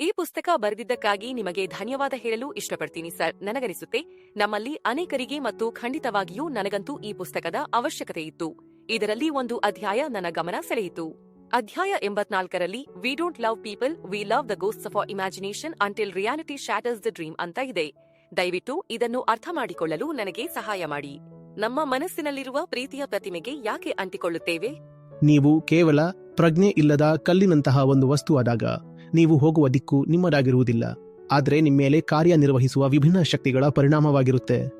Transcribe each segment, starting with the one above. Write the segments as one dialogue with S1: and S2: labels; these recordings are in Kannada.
S1: ಈ ಪುಸ್ತಕ ಬರೆದಿದ್ದಕ್ಕಾಗಿ ನಿಮಗೆ ಧನ್ಯವಾದ ಹೇಳಲು ಇಷ್ಟಪಡ್ತೀನಿ ಸರ್. ನನಗನಿಸುತ್ತೆ, ನಮ್ಮಲ್ಲಿ ಅನೇಕರಿಗೆ ಮತ್ತು ಖಂಡಿತವಾಗಿಯೂ ನನಗಂತೂ ಈ ಪುಸ್ತಕದ ಅವಶ್ಯಕತೆ ಇತ್ತು. ಇದರಲ್ಲಿ ಒಂದು ಅಧ್ಯಾಯ ನನ್ನ ಗಮನ ಸೆಳೆಯಿತು. ಅಧ್ಯಾಯ ಎಂಬತ್ನಾಲ್ಕರಲ್ಲಿ we don't love people we love the ghost of imagination until reality shatters the dream ಅಂತ ಇದೆ. ದಯವಿಟ್ಟು ಇದನ್ನು ಅರ್ಥ ಮಾಡಿಕೊಳ್ಳಲು ನನಗೆ ಸಹಾಯ ಮಾಡಿ. ನಮ್ಮ ಮನಸ್ಸಿನಲ್ಲಿರುವ ಪ್ರೀತಿಯ ಪ್ರತಿಮೆಗೆ ಯಾಕೆ ಅಂಟಿಕೊಳ್ಳುತ್ತೇವೆ?
S2: ನೀವು ಕೇವಲ ಪ್ರಜ್ಞೆ ಇಲ್ಲದ ಕಲ್ಲಿನಂತಹ ಒಂದು ವಸ್ತುವಾದಾಗ ನೀವು ಹೋಗುವ ದಿಕ್ಕು ನಿಮ್ಮದಾಗಿರುವುದಿಲ್ಲ. ಆದರೆ ನಿಮ್ಮ ಮೇಲೆ ಕಾರ್ಯನಿರ್ವಹಿಸುವ ವಿಭಿನ್ನ ಶಕ್ತಿಗಳ ಪರಿಣಾಮವಾಗಿರುತ್ತೆ.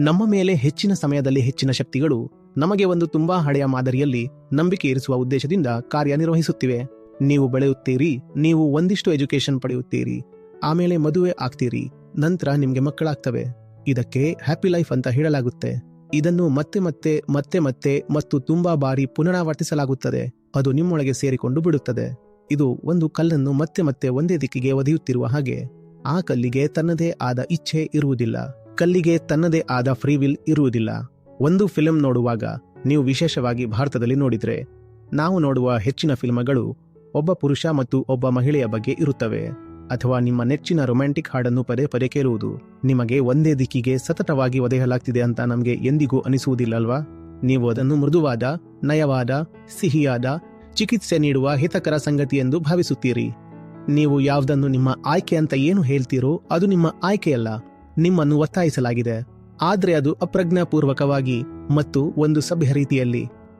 S2: ನಮ್ಮ ಮೇಲೆ ಹೆಚ್ಚಿನ ಸಮಯದಲ್ಲಿ ಹೆಚ್ಚಿನ ಶಕ್ತಿಗಳು ನಮಗೆ ಒಂದು ತುಂಬಾ ಹಳೆಯ ಮಾದರಿಯಲ್ಲಿ ನಂಬಿಕೆ ಇರಿಸುವ ಉದ್ದೇಶದಿಂದ ಕಾರ್ಯನಿರ್ವಹಿಸುತ್ತಿವೆ. ನೀವು ಬೆಳೆಯುತ್ತೀರಿ, ನೀವು ಒಂದಿಷ್ಟು ಎಜುಕೇಶನ್ ಪಡೆಯುತ್ತೀರಿ, ಆಮೇಲೆ ಮದುವೆ ಆಗ್ತೀರಿ, ನಂತರ ನಿಮಗೆ ಮಕ್ಕಳಾಗ್ತವೆ. ಇದಕ್ಕೆ ಹ್ಯಾಪಿ ಲೈಫ್ ಅಂತ ಹೇಳಲಾಗುತ್ತೆ. ಇದನ್ನು ಮತ್ತೆ ಮತ್ತೆ ಮತ್ತೆ ಮತ್ತೆ ಮತ್ತು ತುಂಬಾ ಬಾರಿ ಪುನರಾವರ್ತಿಸಲಾಗುತ್ತದೆ. ಅದು ನಿಮ್ಮೊಳಗೆ ಸೇರಿಕೊಂಡು ಬಿಡುತ್ತದೆ. ಇದು ಒಂದು ಕಲ್ಲನ್ನು ಮತ್ತೆ ಮತ್ತೆ ಒಂದೇ ದಿಕ್ಕಿಗೆ ಒದೆಯುತ್ತಿರುವ ಹಾಗೆ, ಆ ಕಲ್ಲಿಗೆ ತನ್ನದೇ ಆದ ಇಚ್ಛೆ ಇರುವುದಿಲ್ಲ. ಕಲ್ಲಿಗೆ ತನ್ನದೇ ಆದ ಫ್ರೀವಿಲ್ ಇರುವುದಿಲ್ಲ. ಒಂದು ಫಿಲಂ ನೋಡುವಾಗ ನೀವು ವಿಶೇಷವಾಗಿ ಭಾರತದಲ್ಲಿ ನೋಡಿದರೆ, ನಾವು ನೋಡುವ ಹೆಚ್ಚಿನ ಫಿಲ್ಮ್ಗಳು ಒಬ್ಬ ಪುರುಷ ಮತ್ತು ಒಬ್ಬ ಮಹಿಳೆಯ ಬಗ್ಗೆ ಇರುತ್ತವೆ. ಅಥವಾ ನಿಮ್ಮ ನೆಚ್ಚಿನ ರೊಮ್ಯಾಂಟಿಕ್ ಹಾಡನ್ನು ಪದೇ ಪದೇ ಕೇಳುವುದು ನಿಮಗೆ ಒಂದೇ ದಿಕ್ಕಿಗೆ ಸತತವಾಗಿ ಒದೆಯಲಾಗ್ತಿದೆ ಅಂತ ನಮಗೆ ಎಂದಿಗೂ ಅನಿಸುವುದಿಲ್ಲಲ್ವಾ ನೀವು ಅದನ್ನು ಮೃದುವಾದ, ನಯವಾದ, ಸಿಹಿಯಾದ ಚಿಕಿತ್ಸೆ ನೀಡುವ ಹಿತಕರ ಸಂಗತಿ ಎಂದು ಭಾವಿಸುತ್ತೀರಿ. ನೀವು ಯಾವುದನ್ನು ನಿಮ್ಮ ಆಯ್ಕೆ ಅಂತ ಏನು ಹೇಳ್ತೀರೋ ಅದು ನಿಮ್ಮ ಆಯ್ಕೆಯಲ್ಲ, ನಿಮ್ಮನ್ನು ಒತ್ತಾಯಿಸಲಾಗಿದೆ. ಆದರೆ ಅದು ಅಪ್ರಜ್ಞಾಪೂರ್ವಕವಾಗಿ ಮತ್ತು ಒಂದು ಸಭ್ಯ ರೀತಿಯಲ್ಲಿ